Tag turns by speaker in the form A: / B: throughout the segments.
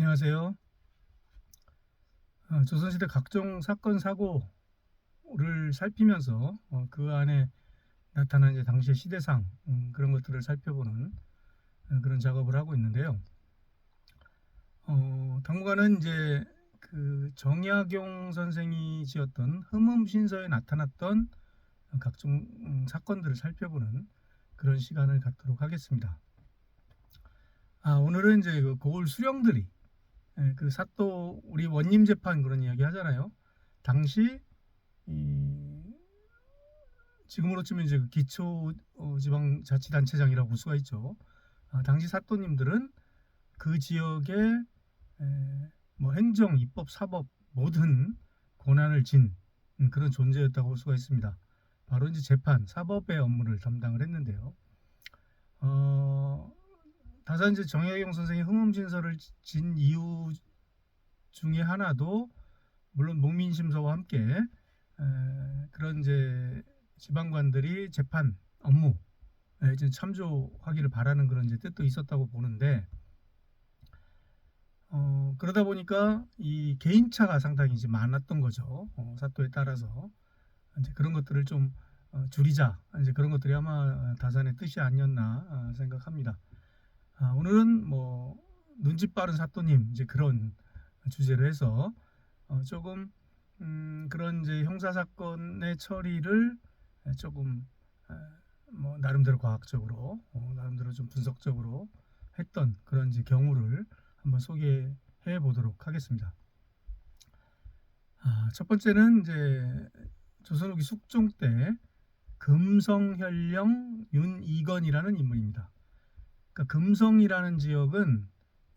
A: 안녕하세요. 어, 조선시대 각종 사건 사고를 살피면서 어, 그 안에 나타난 이제 당시의 시대상 음, 그런 것들을 살펴보는 어, 그런 작업을 하고 있는데요. 어, 당분간은 이제 그 정약용 선생이 지었던 흠음신서에 나타났던 각종 음, 사건들을 살펴보는 그런 시간을 갖도록 하겠습니다. 아, 오늘은 이제 그 고을 수령들이 예, 그 사또 우리 원님 재판 그런 이야기 하잖아요. 당시 이 지금으로 치면 이제 그 기초 어, 지방 자치단체장이라고 볼 수가 있죠. 아, 당시 사또님들은 그 지역에 에, 뭐 행정, 입법, 사법 모든 권한을 진 음, 그런 존재였다고 볼 수가 있습니다. 바로 이제 재판, 사법의 업무를 담당을 했는데요. 어, 다산 이제 정혜경 선생이 흥음진서를 진 이유 중에 하나도 물론 목민심서와 함께 에, 그런 이제 지방관들이 재판 업무에 이제 참조하기를 바라는 그런 이제 뜻도 있었다고 보는데 어, 그러다 보니까 이 개인차가 상당히 이제 많았던 거죠. 어, 사또에 따라서 이제 그런 것들을 좀 어, 줄이자 이제 그런 것들이 아마 다산의 뜻이 아니었나 아, 생각합니다. 아, 오늘은 뭐 눈치 빠른 사또님 이제 그런 주제로 해서 어, 조금 음, 그런 이제 형사 사건의 처리를 조금 에, 뭐 나름대로 과학적으로 어, 나름대로 좀 분석적으로 했던 그런 이제 경우를 한번 소개해 보도록 하겠습니다. 아, 첫 번째는 이제 조선 후기 숙종 때 금성현령 윤이건이라는 인물입니다. 그러니까 금성이라는 지역은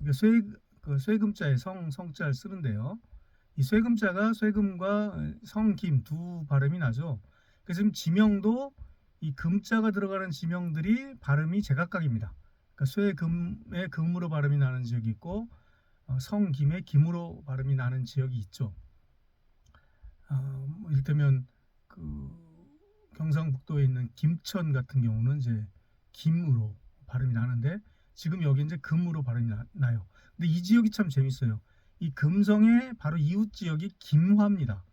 A: 그 쇠, 그 쇠금자에 성, 성자를 쓰는데요. 이 쇠금자가 쇠금과 성김 두 발음이 나죠. 그래서 지금 지명도 이 금자가 들어가는 지명들이 발음이 제각각입니다. 그러니까 쇠금의 금으로 발음이 나는 지역이 있고 어, 성김의 김으로 발음이 나는 지역이 있죠. 어, 뭐 이를테면 그 경상북도에 있는 김천 같은 경우는 이제 김으로 발음이 나는데 지금 여기 이제 금으로 발음이 나, 요 근데 이 지역이 참 재밌어요. 이 금성의 바로 이웃 지역이 김화입니다.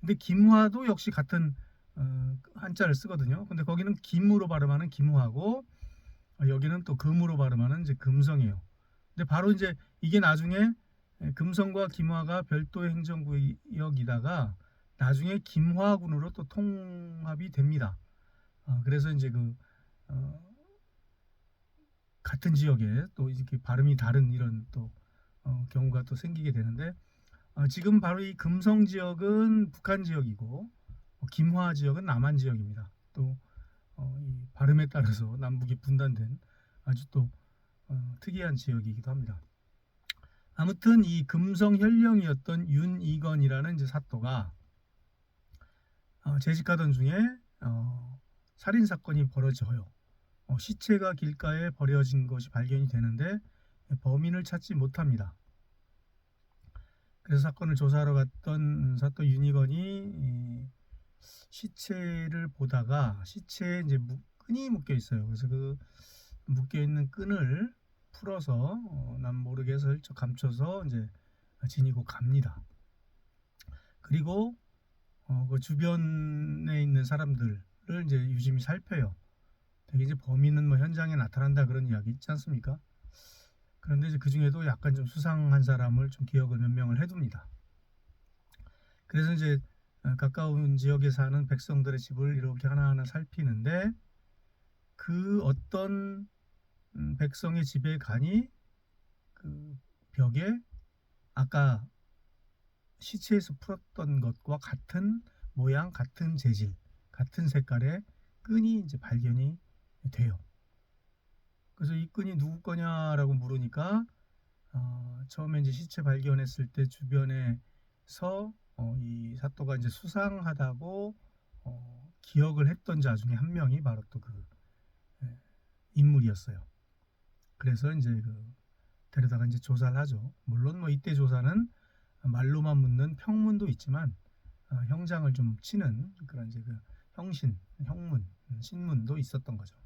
A: 근데 김화도 역시 같은 어, 한자를 쓰거든요. 근데 거기는 김으로 발음하는 김화고 어, 여기는 또 금으로 발음하는 이제 금성이에요. 근데 바로 이제 이게 나중에 금성과 김화가 별도의 행정구역이다가 나중에 김화군으로 또 통합이 됩니다. 어, 그래서 이제 그 어, 같은 지역에 또 이렇게 발음이 다른 이런 또 어, 경우가 또 생기게 되는데 어, 지금 바로 이 금성 지역은 북한 지역이고 어, 김화 지역은 남한 지역입니다. 또 어, 이 발음에 따라서 남북이 분단된 아주 또 어, 특이한 지역이기도 합니다. 아무튼 이 금성 현령이었던 윤이건이라는 이제 사또가 어, 재직하던 중에 어, 살인 사건이 벌어져요. 어, 시체가 길가에 버려진 것이 발견이 되는데 범인을 찾지 못합니다. 그래서 사건을 조사하러 갔던 사또 윤희건이 시체를 보다가 시체에 이제 끈이 묶여 있어요. 그래서 그 묶여 있는 끈을 풀어서 어, 남 모르게 슬쩍 감춰서 이제 지니고 갑니다. 그리고 어, 그 주변에 있는 사람들을 이제 유심히 살펴요. 이제 범인은 뭐 현장에 나타난다 그런 이야기 있지 않습니까? 그런데 이제 그 중에도 약간 좀 수상한 사람을 좀 기억을 몇 명을 해둡니다. 그래서 이제 어, 가까운 지역에 사는 백성들의 집을 이렇게 하나하나 살피는데 그 어떤 음, 백성의 집에 가니 그 벽에 아까 시체에서 풀었던 것과 같은 모양, 같은 재질, 같은 색깔의 끈이 이제 발견이 돼요. 그래서 이 끈이 누구 거냐라고 물으니까 어, 처음에 이제 시체 발견했을 때 주변에서 어, 이 사또가 이제 수상하다고 어, 기억을 했던 자 중에 한 명이 바로 또그 예, 인물이었어요. 그래서 이제 그 데려다가 이제 조사를 하죠. 물론 뭐 이때 조사는 말로만 묻는 평문도 있지만 어, 형장을 좀 치는 그런 이제 그 형신, 형문, 신문도 있었던 거죠.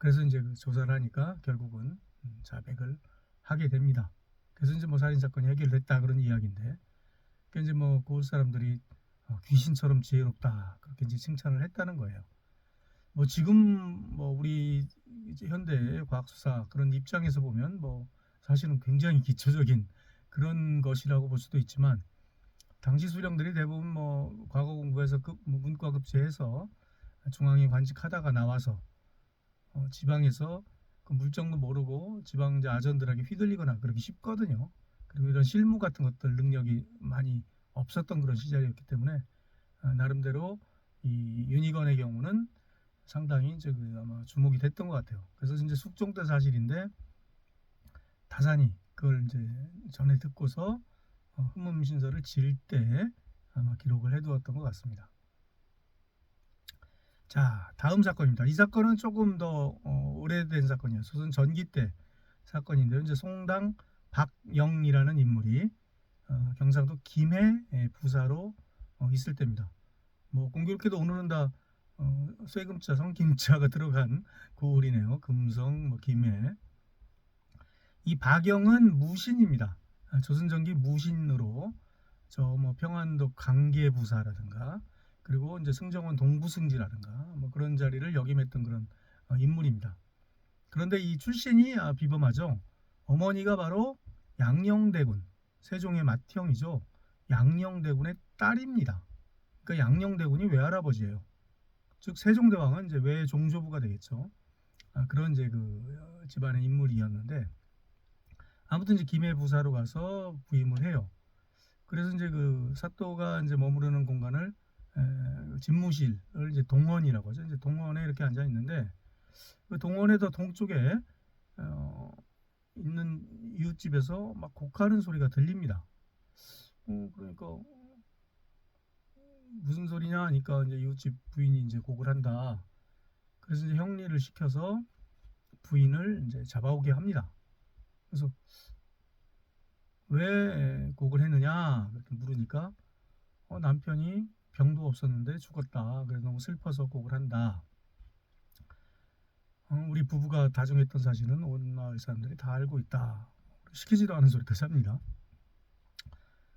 A: 그래서 이제 그 조사를 하니까 결국은 음, 자백을 하게 됩니다. 그래서 이제 뭐 살인 사건이 해결됐다 그런 이야기인데 그 이제 뭐 고을 사람들이 어, 귀신처럼 지혜롭다 그렇게 이제 칭찬을 했다는 거예요. 뭐 지금 뭐 우리 현대 과학 수사 그런 입장에서 보면 뭐 사실은 굉장히 기초적인 그런 것이라고 볼 수도 있지만 당시 수령들이 대부분 뭐 과거 공부에서 급, 뭐 문과 급제해서 중앙에 관직하다가 나와서 어, 지방에서 그 물정도 모르고 지방 이제 아전들에게 휘둘리거나 그러기 쉽거든요. 그리고 이런 실무 같은 것들 능력이 많이 없었던 그런 시절이었기 때문에 어, 나름대로 이 윤희건의 경우는 상당히 이제 그 아마 주목이 됐던 것 같아요. 그래서 이제 숙종 때 사실인데 다산이 그걸 이제 전에 듣고서 어, 흠음신설을 지을 때 아마 기록을 해두었던 것 같습니다. 자, 다음 사건입니다. 이 사건은 조금 더 어, 오래된 사건이에요. 소선 전기 때 사건인데요. 이제 송당 박영이라는 인물이 어, 경상도 김해 예, 부사로 어, 있을 때입니다. 뭐 공교롭게도 오늘은 다 어, 쇠금자, 성김자가 들어간 고을이네요. 금성, 뭐 김해. 이 박영은 무신입니다. 아, 조선 전기 무신으로 저 뭐 평안도 강계 부사라든가 그리고 이제 승정원 동부승지라든가 뭐 그런 자리를 역임했던 그런 어, 인물입니다. 그런데 이 출신이 아, 비범하죠. 어머니가 바로 양녕대군 세종의 맏형이죠. 양녕대군의 딸입니다. 그러니까 양녕대군이 외할아버지예요. 즉 세종대왕은 이제 외종조부가 되겠죠. 아, 그런 이제 그 어, 집안의 인물이었는데 아무튼 이제 김해 부사로 가서 부임을 해요. 그래서 이제 그 사또가 이제 머무르는 공간을 에, 집무실을 이제 동원이라고 하죠. 이제 동원에 이렇게 앉아 있는데 그 동원의 더 동쪽에 어, 있는 이웃집에서 막 곡하는 소리가 들립니다. 어, 그러니까 무슨 소리냐 하니까 이제 이웃집 부인이 이제 곡을 한다. 그래서 이제 형리를 시켜서 부인을 이제 잡아오게 합니다. 그래서 왜 곡을 했느냐 그렇게 물으니까 어, 남편이 병도 없었는데 죽었다. 그래서 너무 슬퍼서 곡을 한다. 어, 우리 부부가 다정했던 사실은 온 마을 사람들이 다 알고 있다. 시키지도 않은 소리까지 합니다.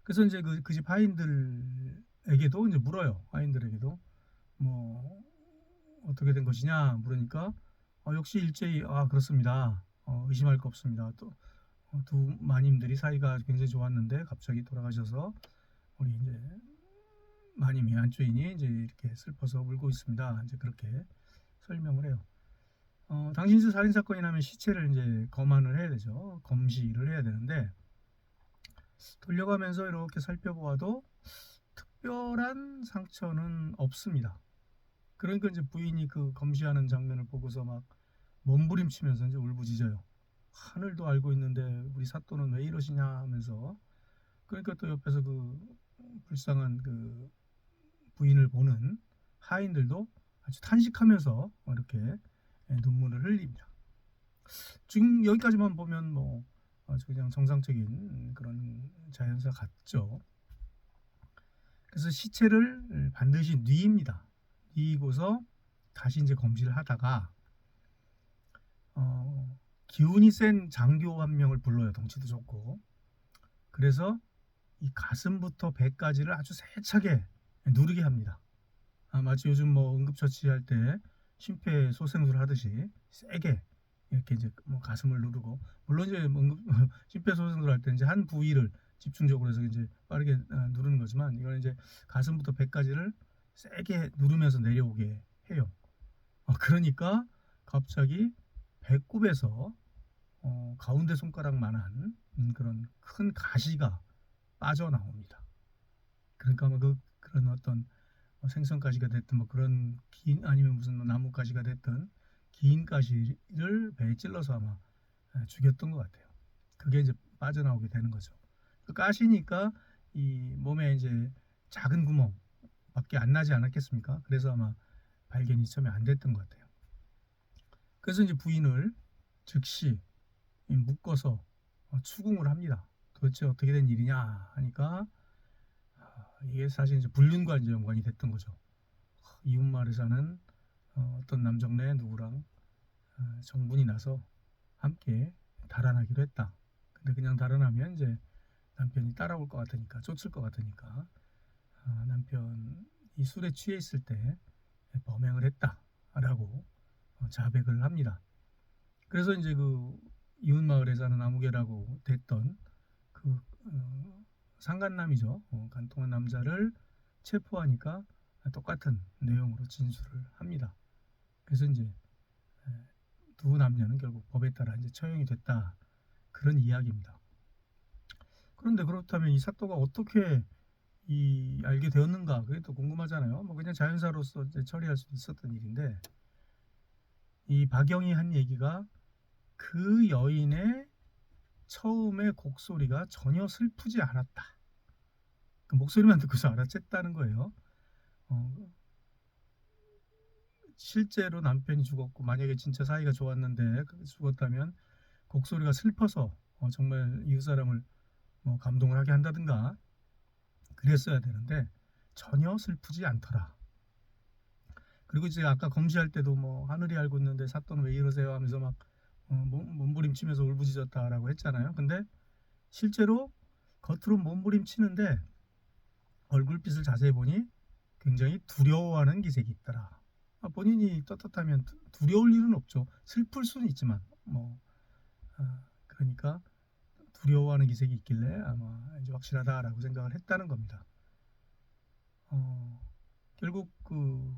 A: 그래서 이제 그 그 집 하인들에게도 이제 물어요. 하인들에게도 뭐 어떻게 된 것이냐 물으니까 어, 역시 일제히 아 그렇습니다. 어, 의심할 거 없습니다. 또 어, 두 마님들이 사이가 굉장히 좋았는데 갑자기 돌아가셔서 우리 이제 마님이 안주인이 이제 이렇게 슬퍼서 울고 있습니다. 이제 그렇게 설명을 해요. 어, 당신수 살인 사건이 나면 시체를 이제 검안을 해야 되죠. 검시를 해야 되는데 돌려가면서 이렇게 살펴보아도 특별한 상처는 없습니다. 그러니까 이제 부인이 그 검시하는 장면을 보고서 막 몸부림치면서 이제 울부짖어요. 하늘도 알고 있는데 우리 사또는 왜 이러시냐 하면서 그러니까 또 옆에서 그 불쌍한 그 부인을 보는 하인들도 아주 탄식하면서 이렇게 눈물을 흘립니다. 지금 여기까지만 보면 뭐 아주 그냥 정상적인 그런 자연사 같죠. 그래서 시체를 반드시 뉘입니다. 뉘고서 다시 이제 검시를 하다가 어, 기운이 센 장교 한 명을 불러요. 덩치도 좋고. 그래서 이 가슴부터 배까지를 아주 세차게 누르게 합니다. 아, 마치 요즘 뭐 응급처치할 때 심폐소생술 하듯이 세게 이렇게 이제 뭐 가슴을 누르고 물론 이제 뭐 응급 심폐소생술 할 때 이제 한 부위를 집중적으로 해서 이제 빠르게 어, 누르는 거지만 이거는 이제 가슴부터 배까지를 세게 누르면서 내려오게 해요. 어, 그러니까 갑자기 배꼽에서 어, 가운데 손가락만한 음, 그런 큰 가시가 빠져나옵니다. 그러니까 뭐그 그런 어떤 뭐 생선가시가 됐든 뭐 그런 긴 아니면 무슨 뭐 나뭇가시가 됐든 긴 가시를 배에 찔러서 아마 예, 죽였던 것 같아요. 그게 이제 빠져나오게 되는 거죠. 그 가시니까 이 몸에 이제 작은 구멍밖에 안 나지 않았겠습니까? 그래서 아마 발견이 처음에 안 됐던 것 같아요. 그래서 이제 부인을 즉시 묶어서 어, 추궁을 합니다. 도대체 어떻게 된 일이냐 하니까 아, 이게 사실 이제 불륜과 이제 연관이 됐던 거죠. 이웃 마을에 사는 어, 어떤 남정네 누구랑 어, 정분이 나서 함께 달아나기로 했다. 근데 그냥 달아나면 이제 남편이 따라올 것 같으니까 쫓을 것 같으니까 아, 남편이 술에 취해 있을 때 범행을 했다라고 어, 자백을 합니다. 그래서 이제 그 이웃 마을에 사는 아무개라고 됐던 그 어, 상간남이죠. 어, 간통한 남자를 체포하니까 똑같은 내용으로 진술을 합니다. 그래서 이제 에, 두 남녀는 결국 법에 따라 이제 처형이 됐다 그런 이야기입니다. 그런데 그렇다면 이 사또가 어떻게 이 알게 되었는가 그게 또 궁금하잖아요. 뭐 그냥 자연사로서 처리할 수 있었던 일인데 이 박영이 한 얘기가 그 여인의 처음의 곡소리가 전혀 슬프지 않았다. 그 목소리만 듣고서 알아챘다는 거예요. 어, 실제로 남편이 죽었고 만약에 진짜 사이가 좋았는데 그 죽었다면 곡소리가 슬퍼서 어, 정말 이웃 사람을 뭐 감동을 하게 한다든가 그랬어야 되는데 전혀 슬프지 않더라. 그리고 이제 아까 검시할 때도 뭐 하늘이 알고 있는데 사또는 왜 이러세요 하면서 막 어, 몸- 몸부림치면서 울부짖었다라고 했잖아요. 근데 실제로 겉으로 몸부림치는데 얼굴빛을 자세히 보니 굉장히 두려워하는 기색이 있더라. 아, 본인이 떳떳하면 두- 두려울 일은 없죠. 슬플 수는 있지만 뭐 아, 그러니까 두려워하는 기색이 있길래 아마 이제 확실하다라고 생각을 했다는 겁니다. 어, 결국 그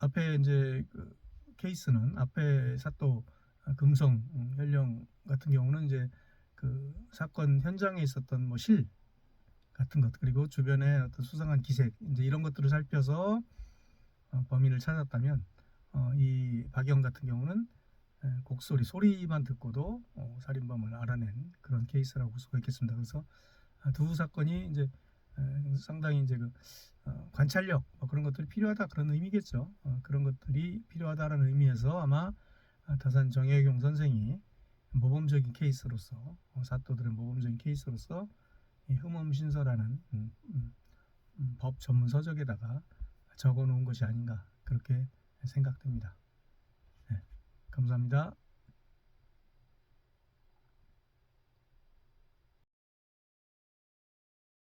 A: 앞에 이제 그 케이스는 앞에 사또 아, 금성 음, 현령 같은 경우는 이제 그 사건 현장에 있었던 뭐실 같은 것 그리고 주변에 어떤 수상한 기색 이제 이런 것들을 살펴서 어, 범인을 찾았다면 어, 이 박영 같은 경우는 에, 곡소리 소리만 듣고도 어, 살인범을 알아낸 그런 케이스라고 볼 수가 있겠습니다. 그래서 아, 두 사건이 이제 에, 상당히 이제 그 어, 관찰력 뭐 그런 것들이 필요하다 그런 의미겠죠. 어, 그런 것들이 필요하다라는 의미에서 아마 아, 다산 정혜경 선생이 모범적인 케이스로서 어, 사또들의 모범적인 케이스로서 이 흠엄신서라는 음, 음, 음, 법 전문 서적에다가 적어 놓은 것이 아닌가 그렇게 생각됩니다. 네, 감사합니다.